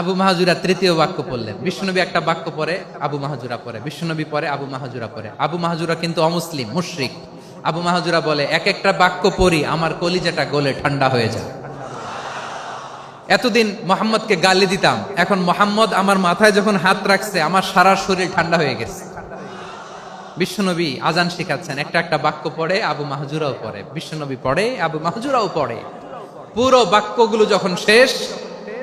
আবু মাহাজুরা তৃতীয় বাক্য পড়লেন। বিষ্ণুনবী একটা বাক্য পরে আবু মাহাজুরা পরে বিষ্ণুনবী পরে আবু মাহাজুরা পরে আবু মাহাজুরা কিন্তু অমুসলিম, মুশরিক। আবু মাহাজুরা বলে, এক একটা বাক্য পড়ি, আমার কলিজাটা গলে ঠান্ডা হয়ে যায়। এতদিন মোহাম্মদকে গালি দিতাম, এখন মোহাম্মদ আমার মাথায় যখন হাত রাখছে, আমার সারা শরীর ঠান্ডা হয়ে গেছে। বিশ্বনবী আজান শিখাচ্ছেন, একটা একটা বাক্য পড়ে, আবু মাহজুরাও পড়ে। বিশ্বনবী পড়ে, আবু মাহজুরাও পড়ে। পুরো বাক্যগুলো যখন শেষ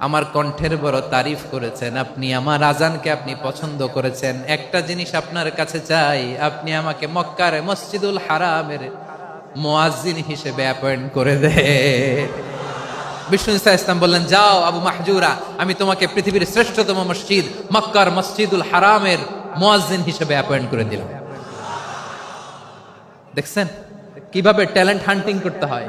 আমার কণ্ঠের বড় তারিফ করেছেন। আপনি আমার আজানকে আপনি পছন্দ করেছেন। একটা জিনিস আপনার কাছে চাই, আপনি আমাকে মক্কার মসজিদুল হারামের মোয়াজিন হিসেবে অ্যাপয়েন্ট করে দে বিষ্ণু ইসা ইসলাম বললেন, যাও আবু মাহজুরা, আমি তোমাকে পৃথিবীর শ্রেষ্ঠতম মসজিদ, মক্কার মসজিদুল হারামের মোয়াজিন হিসেবে অ্যাপয়েন্ট করে দিলাম। দেখছেন? কীভাবে ট্যালেন্ট হান্টিং করতে হয়?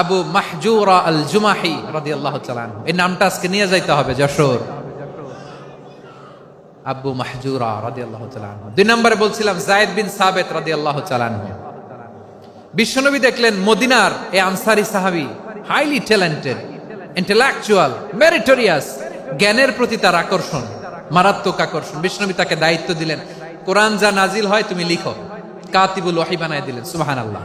আবু মাহজুরা আল জুমাহি রাদিয়াল্লাহু তাআলা এই নামটা আজকে নিয়ে যাইতে হবে, যশোর। আবু মাহজুরা রাদিয়াল্লাহু তাআলা দুই নম্বরে বলছিলাম, জায়েদ বিন সাবেত রাদিয়াল্লাহু তাআলা বিশ্বনবী দেখলেন মদিনার এ আনসারি সাহাবি হাইলি ট্যালেন্টেড ইন্টেলেকচুয়াল মেরিটোরিয়াস জ্ঞানের প্রতি তার আকর্ষণ, মারাত্মক আকর্ষণ। বিশ্বনবী তাকে দায়িত্ব দিলেন, কোরআন যা নাজিল হয় তুমি লিখো। কাতিবুল ওয়াহি বানায় দিলেন সুবাহান আল্লাহ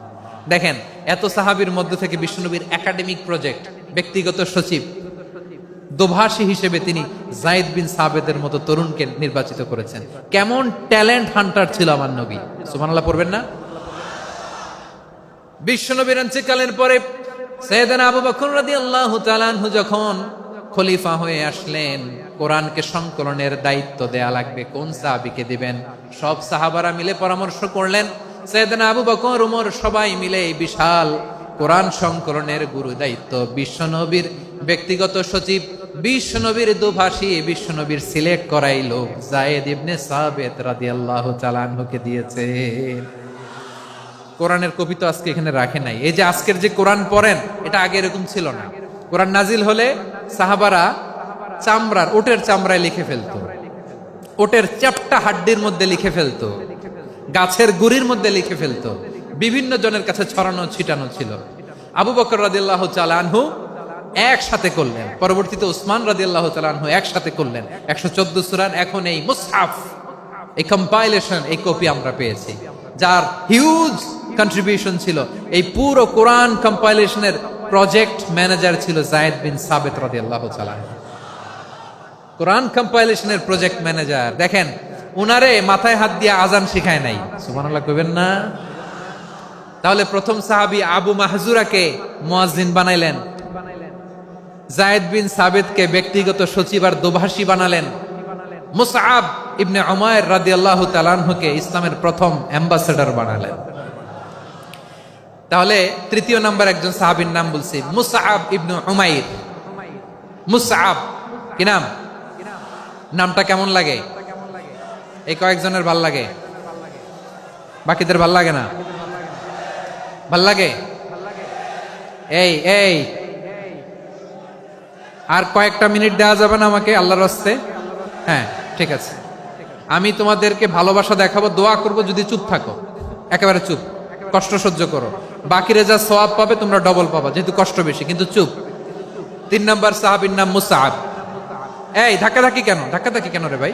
দেখেন, এত সাহাবীর মধ্য থেকে বিষ্ণুনবীর একাডেমিক প্রজেক্ট, ব্যক্তিগত সচিব, দোভাষী হিসেবে তিনি জায়েদ বিন সাবেদের মতো তরুণকে নির্বাচিত করেছেন। কেমন ট্যালেন্ট হান্টার ছিল আমার নবী। সুবহানাল্লাহ পড়বেন না? বিশ্বনবীর অঞ্চলকালের পরে সৈয়দানা আবু বকর রাদিয়াল্লাহু তাআলা আনহু যখন খলিফা হয়ে আসলেন, কোরআনকে সংকলনের দায়িত্ব দেয়া লাগবে। কোন সাহাবীকে দিবেন? সব সাহাবারা মিলে পরামর্শ করলেন সৈয়দানা আবু বকর, উমর সবাই মিলে এই বিশাল কোরআন সংকলনের গুরু দায়িত্ব। বিশ্বনবীর ব্যক্তিগত সচিব, বিশ্বনবীর দুভাষী, বিশ্বনবীর সিলেক্ট করাই লোক। জায়েদ ইবনে সাবেত রাদিয়াল্লাহু তাআলা আনহুকে দিয়েছে। কোরআনের কপি তো আজকে এখানে রাখে নাই। এই যে আজকের যে কোরআন পড়েন, এটা আগে এরকম ছিল না। কোরআন নাজিল হলে সাহাবারা চামড়ার, ওটের চামড়ায় লিখে ফেলতো। ওটের চ্যাপটা হাড্ডির মধ্যে লিখে ফেলতো। গাছের গুড়ির মধ্যে লিখে ফেলতো। বিভিন্ন জনের কাছে ছড়ানো, ছিটানো ছিল। আবু বকর রাদিল্লাহ চালানহু একসাথে করলেন। পরবর্তীতে উসমান রাদিল্লাহ চালানহু একসাথে করলেন। একশো চোদ্দ সুরান এখন এই মুসহাফ, এই কম্পাইলেশন এই কপি আমরা পেয়েছি। যার হিউজ কন্ট্রিবিউশন ছিল। এই পুরো কোরআন কম্পাইলেশনের প্রজেক্ট ম্যানেজার ছিল জায়েদ বিন সাবেত রাদিয়াল্লাহু তাআলা কোরআন কম্পাইলেশনের প্রজেক্ট ম্যানেজার দেখেন উনারে মাথায় হাত দিয়ে আজান শিখায় নাই। সুবহানাল্লাহ কইবেন না। তাহলে প্রথম সাহাবী আবু মাহজুরাকে মুয়াজ্জিন বানাইলেন। জায়েদ বিন সাবেদকে ব্যক্তিগত সচিব আর দোভাষী বানালেন। মুসআব ইবনে উমায়ের রাদিয়াল্লাহু তাআলাকে ইসলামের প্রথম অ্যাম্বাসেডর বানালেন। তাহলে তৃতীয় নাম্বার একজন সাহাবীর নাম বলছি, মুসআব ইবনে উমাইর। মুসআব, কি নাম? নামটা কেমন লাগে? এই কয়েকজনের ভালো লাগে? বাকিদের ভালো লাগে না? ভালো লাগে? এই এই। আর কয়েকটা মিনিট দেওয়া যাবে না আমাকে আল্লাহর হস্তে? হ্যাঁ ঠিক আছে। আমি তোমাদেরকে ভালোবাসা দেখাবো, দোয়া করব, যদি চুপ থাকো। একেবারে চুপ। কষ্ট সহ্য করো। বাকিরা যা সওয়াব পাবে, তোমরা ডবল পাবা, যেহেতু কষ্ট বেশি, কিন্তু চুপ। তিন নম্বর সাহাবির নাম মুসাহাব এই ধাক্কা ধাক্কি কেন? ধাক্কা ধাক্কি কেন রে ভাই?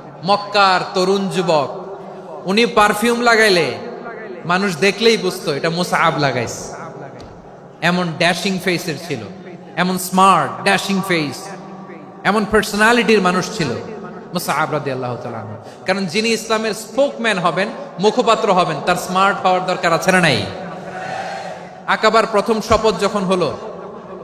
মক্কার তরুণ যুবক। উনি পারফিউম লাগাইলে মানুষ দেখলেই বুঝতো, এটা মুসাহাব লাগাইছে। এমন ড্যাশিং ফেসের ছিল, এমন স্মার্ট ড্যাশিং ফেস এমন পার্সোনালিটির মানুষ ছিল মুসাহাব তাআলা আনহু। কারণ যিনি ইসলামের স্পোকম্যান হবেন, মুখপাত্র হবেন, তার স্মার্ট হওয়ার দরকার আছে না নাই? আকাবার প্রথম শপথ যখন হলো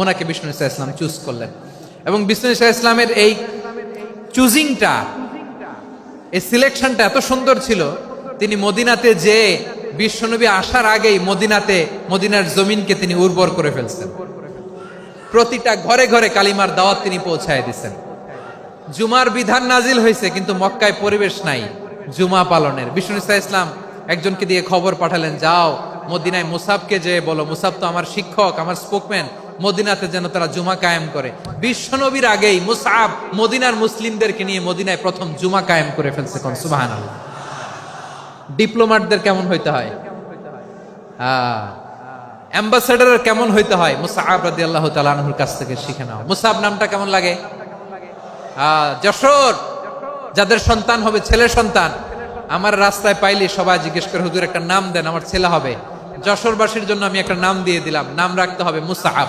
ওনাকে বিষ্ণু ইসা ইসলাম চুজ করলেন। এবং বিষ্ণু ইসা ইসলামের এই চুজিংটা এই সিলেকশনটা এত সুন্দর ছিল, তিনি মদিনাতে যে বিশ্বনবী আসার আগেই মদিনাতে, মদিনার জমিনকে তিনি উর্বর করে ফেলছেন। প্রতিটা ঘরে ঘরে কালিমার দাওয়াত তিনি পৌঁছায় দিচ্ছেন জুমার বিধান নাজিল হয়েছে, কিন্তু মক্কায় পরিবেশ নাই, জুমা পালনের। বিষ্ণু ইসা ইসলাম একজনকে দিয়ে খবর পাঠালেন, যাও, মদিনায় মুসাবকে যে বলো। মুসাব তো আমার শিক্ষক, আমার স্পোকম্যান মদিনাতে যেন তারা জুমা কায়েম করে। বিশ্বনবীর আগেই মুসাব মদিনার মুসলিমদেরকে নিয়ে মদিনায় প্রথম জুমা কায়েম করে ফেলছে কোন? সুবাহান ডিপ্লোমাটদের কেমন হইতে হয়? অ্যাম্বাসেডারের কেমন হইতে হয়? মুসাহাব রাদি আল্লাহ তালাহুর কাছ থেকে শিখে নাও। মুসাব নামটা কেমন লাগে? আহ, যশোর। যাদের সন্তান হবে ছেলে সন্তান। আমার রাস্তায় পাইলে সবাই জিজ্ঞেস করে হুজুর একটা নাম দেন আমার ছেলে হবে। যশোরবাসীর জন্য আমি একটা নাম দিয়ে দিলাম। নাম রাখতে হবে মুসাহাব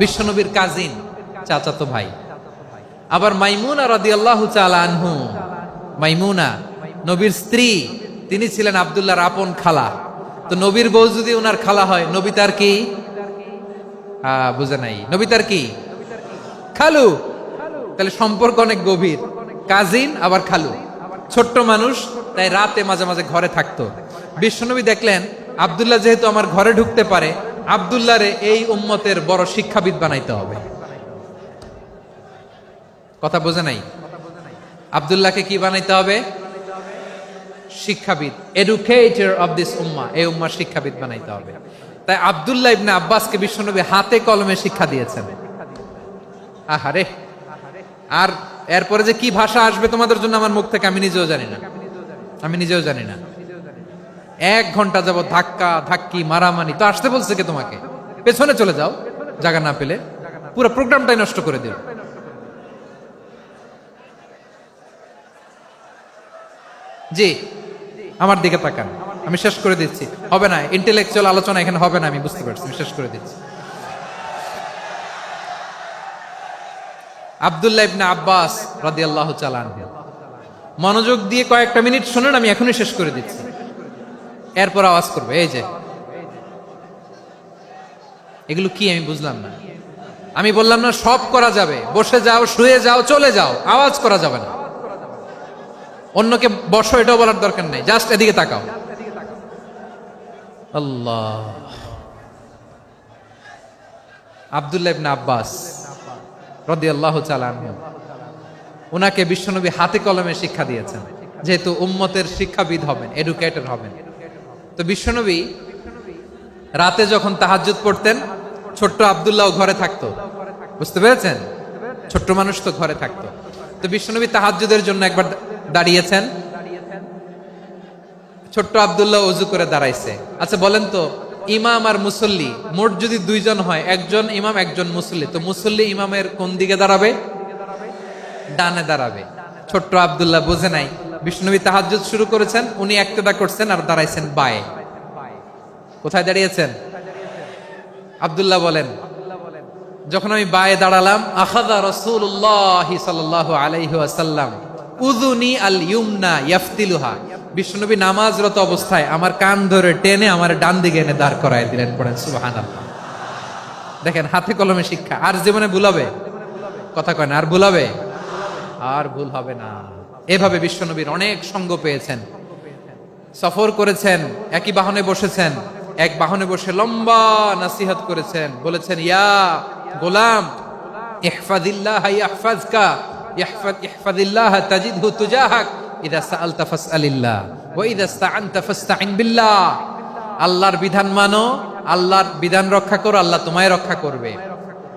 বিশ্বনবীর কাজিন, চাচাতো ভাই। আবার মাইমুনা রাদিয়াল্লাহু তাআলা আনহু। মাইমুনা, নবীর স্ত্রী, তিনি ছিলেন আব্দুল্লাহর আপন খালা। তো নবীর বউ যদি ওনার খালা হয়, নবী তার কি? বুঝে নাই। নবী তার কি? খালু। তাহলে সম্পর্ক অনেক গভীর। কাজিন, আবার খালু। ছোট্ট মানুষ, তাই রাতে মাঝে মাঝে ঘরে থাকতো। বিশ্বনবী দেখলেন, আব্দুল্লাহ যেহেতু আমার ঘরে ঢুকতে পারে আব্দুল্লাহরে এই উম্মতের বড় শিক্ষাবিদ বানাইতে হবে। কথা বোঝে নাই? আব্দুল্লাহকে কি বানাইতে হবে? শিক্ষাবিদ। এডুকেটর অফ দিস উম্মা। এই উম্মার শিক্ষাবিদ বানাইতে হবে। তাই আব্দুল্লাহ ইবনে আব্বাসকে বিশ্বনবী হাতে কলমে শিক্ষা দিয়েছেন। আহারে। আর এরপরে যে কি ভাষা আসবে তোমাদের জন্য আমার মুখ থেকে আমি নিজেও জানি না। আমি নিজেও জানি না। এক ঘণ্টা যাব ধাক্কা, ধাক্কি, মারামারি। তো আসতে বলছে কে তোমাকে? পেছনে চলে যাও, জায়গা না পেলে। পুরো প্রোগ্রামটাই নষ্ট করে দিল। জি, আমার দিকে তাকান। আমি শেষ করে দিচ্ছি। হবে না ইন্টেলেকচুয়াল আলোচনা এখানে হবে না, আমি বুঝতে পারছি। আমি শেষ করে দিচ্ছি। আব্দুল্লাহ ইবনে আব্বাস রাদিয়াল্লাহু তাআলা মনোযোগ দিয়ে কয়েকটা মিনিট শুনুন, আমি এখনই শেষ করে দিচ্ছি। এরপর আওয়াজ করবে, এই যে। এগুলো কি আমি বুঝলাম না। আমি বললাম না, সব করা যাবে। বসে যাও, শুয়ে যাও, চলে যাও। আওয়াজ করা যাবে না। অন্যকে বসো, এটাও বলার দরকার নেই। জাস্ট এদিকে তাকাও। আল্লাহ। আবদুল্লাহ ইবনে আব্বাস রাদিয়াল্লাহু তাআলা আনহু ওনাকে বিশ্বনবী হাতে কলমে শিক্ষা দিয়েছেন। যেহেতু উম্মতের শিক্ষাবিদ হবেন এডুকেটর হবেন। তো বিশ্বনবী রাতে যখন তাহাজ্জুদ পড়তেন, ছোট্ট আবদুল্লাহ ঘরে থাকতো। বুঝতে পেরেছেন? ছোট্ট মানুষ তো ঘরে থাকতো। তো বিশ্বনবী তাহাজ্জুদের জন্য একবার দাঁড়িয়েছেন। ছোট্ট আবদুল্লাহ অজু করে দাঁড়াইছে। আচ্ছা বলেন তো, ইমাম আর মুসল্লি, মোট যদি দুইজন হয়, একজন ইমাম, একজন মুসল্লি, তো মুসল্লি ইমামের কোন দিকে দাঁড়াবে? ডানে দাঁড়াবে। ছোট্ট আবদুল্লাহ বোঝে নাই। বিষ্ণুবী তাহাজ্জুদ শুরু করেছেন, উনি একতেদা করছেন আর দাঁড়াইছেন বায়ে। কোথায় দাঁড়িয়েছেন? আবদুল্লাহ বলেন, যখন আমি বায়ে দাঁড়ালাম আখাদা রসুল্লাহ সাল্লাহ আসাল্লাম উদুনি আল ইউমনা ইয়াফতিলুহা। বিষ্ণুনবী নামাজরত অবস্থায় আমার কান ধরে টেনে আমার ডান দিকে এনে দাঁড় করায় দিলেন, পড়েন সুবাহান দেখেন, হাতে কলমে শিক্ষা। আর জীবনে ভুলাবে কথা কয় না, আর ভুলাবে আর ভুল হবে না। এভাবে বিশ্বনবীর অনেক সঙ্গ পেয়েছেন। সফর করেছেন, একই বাহনে বসেছেন, এক বাহনে বসে লম্বা নাসিহাত করেছেন, বলেছেন, ইয়া গোলাম আল্লাহর বিধান মানো, আল্লাহর বিধান রক্ষা করো, আল্লাহ তোমায় রক্ষা করবে।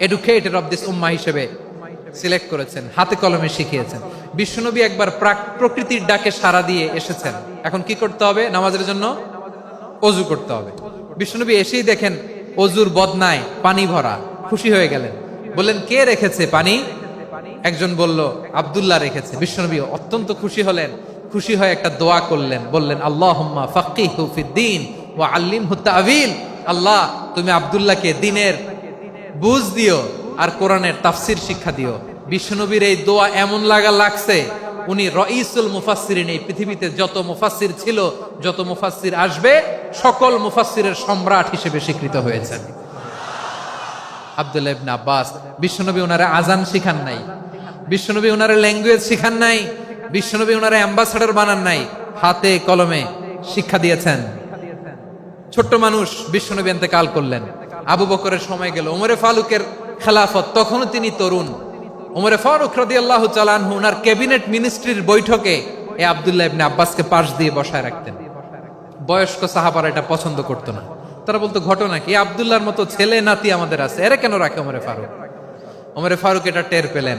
এডুকেটেড অফ দিস উম্মা হিসেবে সিলেক্ট করেছেন, হাতে কলমে শিখিয়েছেন। বিশ্বনবী একবার প্রাক- প্রকৃতির ডাকে সাড়া দিয়ে এসেছেন। এখন কি করতে হবে? নামাজের জন্য অজু করতে হবে। বিশ্বনবী এসেই দেখেন অজুর বদনায় পানি ভরা, খুশি হয়ে গেলেন। বললেন, কে রেখেছে পানি? একজন বলল, আব্দুল্লাহ রেখেছে। বিশ্বনবী অত্যন্ত খুশি হলেন, খুশি হয়ে একটা দোয়া করলেন। বললেন, আল্লাহুম্মা ফাক্কিহু ফিদ্দিন ওয়া আল্লিমহু তাবিল আল্লাহ, তুমি আব্দুল্লাহকে দিনের বুঝ দিও আর কোরআনের তাফসির শিক্ষা দিও। বিশ্বনবীর এই দোয়া এমন লাগা লাগছে, উনি রঈসুল মুফাসসিরিন, এই পৃথিবীতে যত মুফাসসির ছিল, যত মুফাসসির আসবে, সকল মুফাসসিরের সম্রাট হিসেবে স্বীকৃত হয়েছেন। আব্দুল্লাহ ইবনে আব্বাস, বিশ্বনবী ওনারে আজান শিখান নাই, বিশ্বনবী ওনারে ল্যাঙ্গুয়েজ শিখান নাই, বিশ্বনবী ওনারে অ্যাম্বাসাডর বানান নাই, হাতে কলমে শিক্ষা দিয়েছেন। ছোট্ট মানুষ বিশ্বনবী কাল করলেন। আবু বকরের সময় গেল। ওমরে ফারুকের খেলাফত, তখনও তিনি তরুণ। ওমরে ফারুক রদি আল্লাহ চালানহু ওনার ক্যাবিনেট মিনিস্ট্রির বৈঠকে এ আবদুল্লাহ ইবনে আব্বাসকে পাশ দিয়ে বসায় রাখতেন। বয়স্ক সাহাবারা এটা পছন্দ করতো না। তারা বলতো, ঘটনা কি? আবদুল্লাহর মতো ছেলে নাতি আমাদের আছে। এরা কেন রাখে ওমরে ফারুক? ওমরে ফারুক এটা টের পেলেন।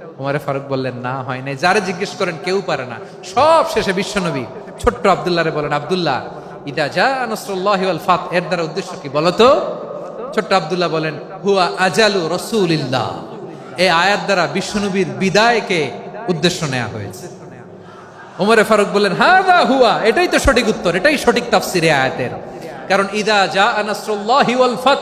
উমরে ফারুক বললেন, না, হয় নাই। যারা জিজ্ঞেস করেন, কেউ পারে না। সব শেষে বিশ্বনবী ছোট্ট আবদুল্লাহরে বলেন, আবদুল্লাহ, ইদা যা নসরুল্লাহ ফাত। এর দ্বারা উদ্দেশ্য কি বলতো? ছোট্ট আবদুল্লাহ বলেন, হুয়া আজালু রসুলিল্লাহ। এই আয়াত দ্বারা বিশ্বনবীর বিদায়কে উদ্দেশ্য নেওয়া হয়েছে। ওমরে ফারুক বললেন হ্যাঁ হুয়া। এটাই তো সঠিক উত্তর, এটাই সঠিক তাফসিরে আয়াতের। কারণ, ইদা যা আনাসরুল্লাহি ওয়াল ফাত।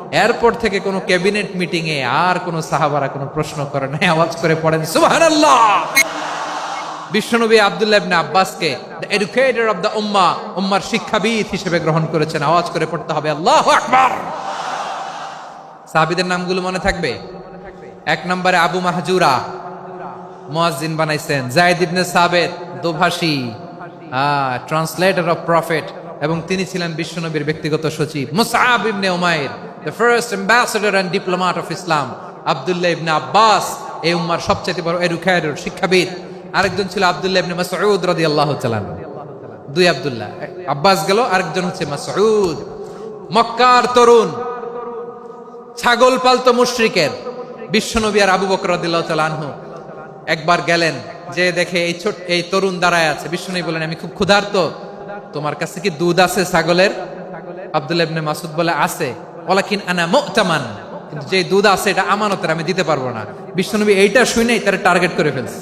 এরপর থেকে কোনো ক্যাবিনেট মিটিং এ আর কোনো সাহাবারা কোনো প্রশ্ন করে নাই, আওয়াজ করে পড়েন, সুবহানাল্লাহ! বিশ্বনবী Abdullah ibn আব্বাসকে the educator of the ummah উম্মার শিক্ষাবিদ হিসেবে গ্রহণ করেছেন। আওয়াজ করে পড়তে হবে, আল্লাহু আকবার! সাহাবীদের নামগুলো মনে থাকবে? এক নম্বরে আবু মাহজুরা মুয়াজ্জিন বানাইছেন জায়েদ ইবনে সাবেত, দোভাষী ট্রান্সলেটর অফ প্রফেট, এবং তিনি ছিলেন বিশ্বনবীর ব্যক্তিগত সচিব Musab ibn Umair. The first ambassador and diplomat of Islam Abdullah ibn Abbas এই উম্মার সবচেয়ে বড় এডুকেটর শিক্ষাবিদ। আরেকজন ছিল আব্দুল্লাহ ইবনে মাসউদ রাদিয়াল্লাহু তাআলা দুই আব্দুল্লাহ। আব্বাস গেল, আরেকজন হচ্ছে মাসউদ। মক্কার তরুণ, ছাগল পালতো মুশরিকের, বিশ্বনবী আর আবু বকর রাদিয়াল্লাহু তাআলা আনহু। একবার গেলেন, যে দেখে এই ছোট, এই তরুণ দাঁড়ায় আছে। বিশ্বনবী বলেন, আমি খুব ক্ষুধার্ত। তোমার কাছে কি দুধ আছে ছাগলের? আব্দুল্লাহ ইবনে মাসুদ বলে, আছে। ওয়ালাকিন আনা কিন্তু যে দুধ আছে, এটা আমানতের, আমি দিতে পারব না। বিশ্বনবী এইটা শুনেই তার টার্গেট করে ফেলছে।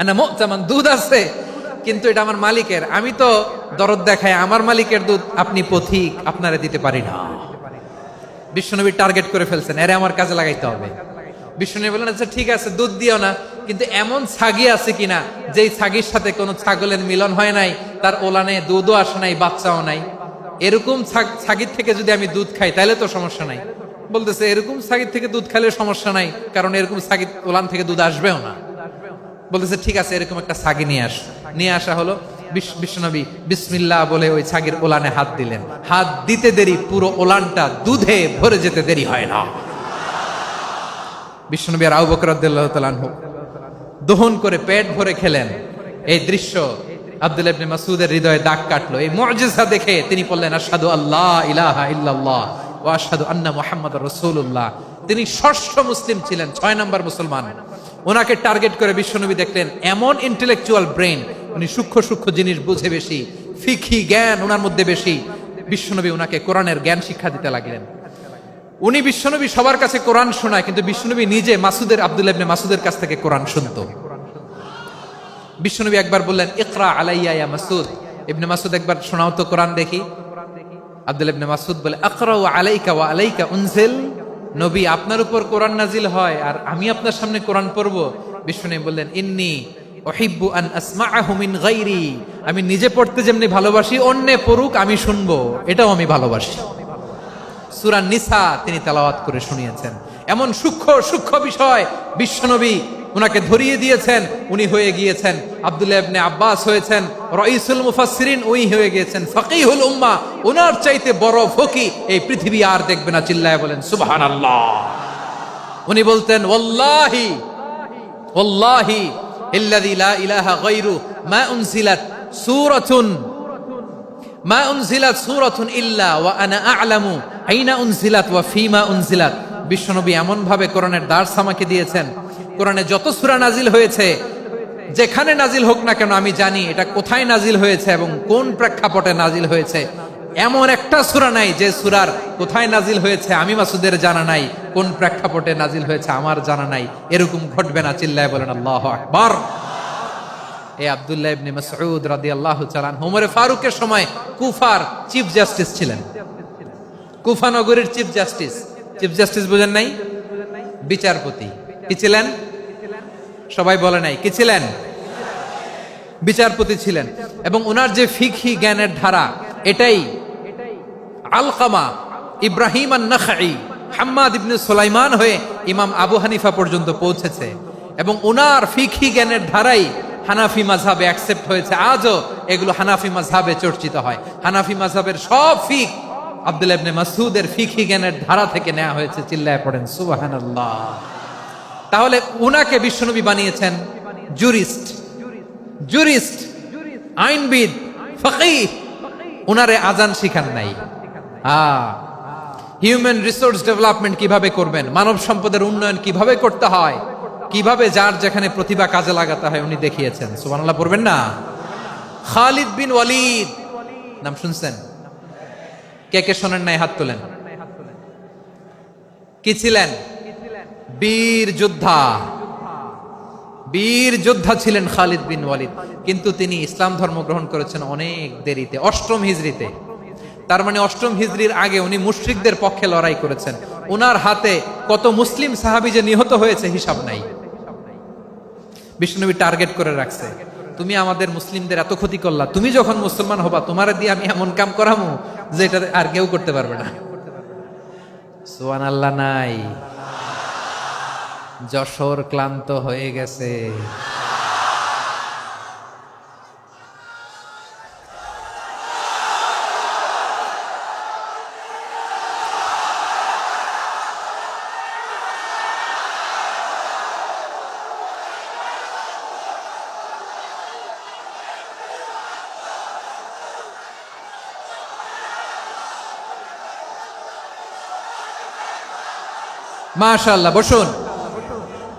আনা মুতামান, দুধ আছে, কিন্তু এটা আমার মালিকের। আমি তো দরদ দেখাই, আমার মালিকের দুধ আপনি পথিক, আপনারে দিতে পারি না। বিশ্বনবী টার্গেট করে ফেলছেন, এরে আমার কাজে লাগাইতে হবে। বিশ্বনবী বললেন আচ্ছা ঠিক আছে, দুধ দিও না, কিন্তু এমন ছাগি আছে কিনা, যেই ছাগির সাথে কোনো ছাগলের মিলন হয় নাই, তার ওলানে দুধও আসে নাই, বাচ্চাও নাই। এরকম ছাগ- ছাগির থেকে যদি আমি দুধ খাই, তাহলে তো সমস্যা নাই। বলতেছে, এরকম ছাগির থেকে দুধ খাইলে সমস্যা নাই, কারণ এরকম ছাগির ওলান থেকে দুধ আসবেও না। বলতেছে, ঠিক আছে, এরকম একটা ছাগি নিয়ে আস। নিয়ে আসা হলো বিশ- বিশ্বনবী বিসমিল্লাহ বলে ওই ছাগির ওলানে হাত দিলেন। হাত দিতে দেরি, পুরো ওলানটা দুধে ভরে যেতে দেরি হয় না। বিশ্বনবী আর আবু বকর রাদিয়াল্লাহু তাআলা আনহু দহন করে পেট ভরে খেলেন। এই দৃশ্য আব্দুল ইবনে মাসুদের হৃদয়ে দাগ কাটলো। এই মুআজিজা দেখে তিনি বললেন, আশহাদু আল্লাহ ইলাহা ইল্লাল্লাহ ওয়া আশহাদু আন্না মুহাম্মাদুর রাসূলুল্লাহ। তিনি ষষ্ঠ মুসলিম ছিলেন, ছয় নম্বর মুসলমান। ওনাকে টার্গেট করে বিশ্বনবী দেখলেন, এমন ইন্টেলেকচুয়াল ব্রেন উনি সূক্ষ্ম সূক্ষ্ম জিনিস বুঝে বেশি ফিকি জ্ঞান ওনার মধ্যে বেশি। বিশ্বনবী ওনাকে কোরআনের জ্ঞান শিক্ষা দিতে লাগলেন। উনি বিশ্বনবী সবার কাছে কোরআন শোনায়, কিন্তু বিশ্বনবী নিজে মাসুদের আব্দুল ইবনে মাসুদের কাছ থেকে কোরআন শুনতো। বিশ্বনবী একবার বললেন, ইকরা আলাইয়া ইয়া মাসুদ। ইবনে মাসুদ একবার শোনাও তো কোরআন দেখি। আব্দুল ইবনে মাসুদ বলে আকরা ওয়া আলাইকা ওয়া আলাইকা উনজিল। নবী, আপনার উপর কোরআন নাজিল হয় আর আমি আপনার সামনে কোরআন পড়ব। বিশ্বনবী বললেন, ইন্নি ওহিব্বু আন আসমাআহু মিন গায়রি। আমি নিজে পড়তে যেমনি ভালোবাসি, অন্যে পড়ুক, আমি শুনব। এটাও আমি ভালোবাসি। সুরা নিসা তিনি তেলাওয়াত করে শুনিয়েছেন। এমন সূক্ষ্ম সূক্ষ্ম বিষয় বিশ্বনবী উনাকে ধরিয়ে দিয়েছেন, উনি হয়ে গিয়েছেন। আব্দুল্লাহ আব্বাস হয়েছেন, রইসুল মুফাসসিরিন উই হয়ে গিয়েছেন, ফকিহুল উম্মা। উনার চাইতে বড় ফকি এই পৃথিবী আর দেখবে না, চিল্লায় বলেন, সুবহানাল্লাহ। উনি বলতেন ওল্লাহি ওল্লাহি ইল্লাযী লা ইলাহা গায়রু, মা উনজিলাত মা ওয়া আনা উনজিলাত ওয়া ফিমা উনজিলাত। বিশ্বনবী এমন ভাবে কোরআনের দার্স আমাকে দিয়েছেন কোরআনে যত সুরা নাজিল হয়েছে, যেখানে নাজিল হোক না কেন আমি জানি এটা কোথায় নাজিল হয়েছে এবং কোন প্রেক্ষাপটে নাজিল হয়েছে। এমন একটা সূরা নাই যে সুরার কোথায় নাজিল হয়েছে আমি মাসুদের জানা নাই, কোন প্রেক্ষাপটে নাজিল হয়েছে আমার জানা নাই, এরকম ঘটবে না চিল্লায় বলেন, আল্লাহু আকবার। এই আব্দুল্লাহ ইবনে মাসউদ রাদিয়াল্লাহু তাআলা ওমরে ফারুকের সময় কুফার চিফ জাস্টিস ছিলেন। কুফা নগরীর চিফ জাস্টিস। চিফ জাস্টিস বুঝেন নাই? বিচারপতি। কি ছিলেন? সবাই বলে নাই। কি ছিলেন? বিচারপতি ছিলেন। এবং ওনার যে ফিকহি জ্ঞানের ধারা, এটাই আলকামা ইব্রাহিম হাম্মাদ ইবনে সুলাইমান হয়ে ইমাম আবু হানিফা পর্যন্ত পৌঁছেছে। এবং ওনার ফিকহি জ্ঞানের ধারাই হানাফি মাঝহাবে অ্যাকসেপ্ট হয়েছে। আজও এগুলো হানাফি মাঝহাবে চর্চিত হয়। হানাফি মাঝহাবের সব ফিক আব্দুল মাসুদের ফিকহি জ্ঞানের ধারা থেকে নেওয়া হয়েছে। চিল্লায় পড়েন। সুবহানাল্লাহ। তাহলে উনাকে বিশ্বনবী বানিয়েছেন জুরিস্ট। জুরিস্ট, আইনবিদ, ফকিহ। উনারে আজান শিখান নাই। হিউম্যান রিসোর্স ডেভেলপমেন্ট কীভাবে করবেন, মানব সম্পদের উন্নয়ন কীভাবে করতে হয়, কীভাবে যার যেখানে প্রতিভা কাজে লাগাতে হয় উনি দেখিয়েছেন। সুবহানাল্লাহ, পড়বেন না? খালিদ বিন ওয়ালিদ। নাম শুনছেন? কে কে শোনেন নাই, হাত তোলেন। কি ছিলেন? বীর যোদ্ধা। বীর যোদ্ধা ছিলেন খালিদ বিন ওয়ালিদ। কিন্তু তিনি ইসলাম ধর্ম গ্রহণ করেছেন অনেক দেরিতে, অষ্টম হিজরিতে। তার মানে অষ্টম হিজরির আগে উনি মুশরিকদের পক্ষে লড়াই করেছেন। ওনার হাতে কত মুসলিম সাহাবি যে নিহত হয়েছে হিসাব নাই। বিষ্ণুনবী টার্গেট করে রাখছে, তুমি আমাদের মুসলিমদের এত ক্ষতি করলা, তুমি যখন মুসলমান হবা, তোমার দিয়ে আমি এমন কাম করামু যে এটা আর কেউ করতে পারবে না। সোয়ান আল্লাহ নাই। যশোর ক্লান্ত হয়ে গেছে। মাশাআল্লাহ বসুন।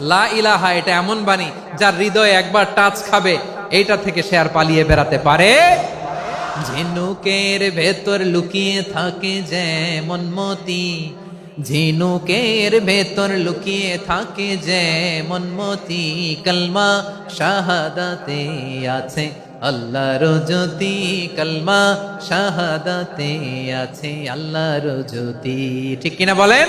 লা ইলাহা, এটা এমন বাণী যার হৃদয় একবার টাচ খাবে, এইটা থেকে সে আর পালিয়ে বেড়াতে পারে। ঝিনুকের ভেতর লুকিয়ে থাকে যেমন মতি ঝিনুকের ভেতর লুকিয়ে থাকে যেমন মতি কলমা শাহাদাতে আছে, আল্লাহর জ্যোতি। কলমা শাহাদাতে আছে, আল্লাহর জ্যোতি। ঠিক কিনা বলেন?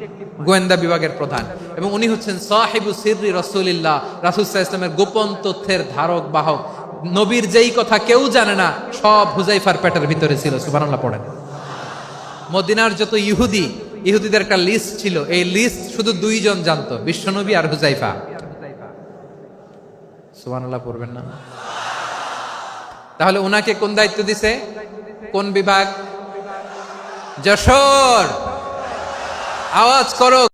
গোয়েন্দা বিভাগের প্রধান। এবং উনি হচ্ছেন সাহেবু সিররি রসুলিল্লাহ। রাসুসাহ ইসলামের গোপন তথ্যের ধারক, বাহক। নবীর যেই কথা কেউ জানে না, সব হুজাইফার পেটের ভিতরে ছিল। সুবহানাল্লাহ, পড়েন। মদিনার যত ইহুদি, ইহুদিদের একটা লিস্ট ছিল। এই লিস্ট শুধু দুইজন জানতো, বিশ্বনবী আর হুজাইফা। পড়বেন না। তাহলে ওনাকে কোন দায়িত্ব দিছে? কোন বিভাগ? যশোর। আওয়াজ করো।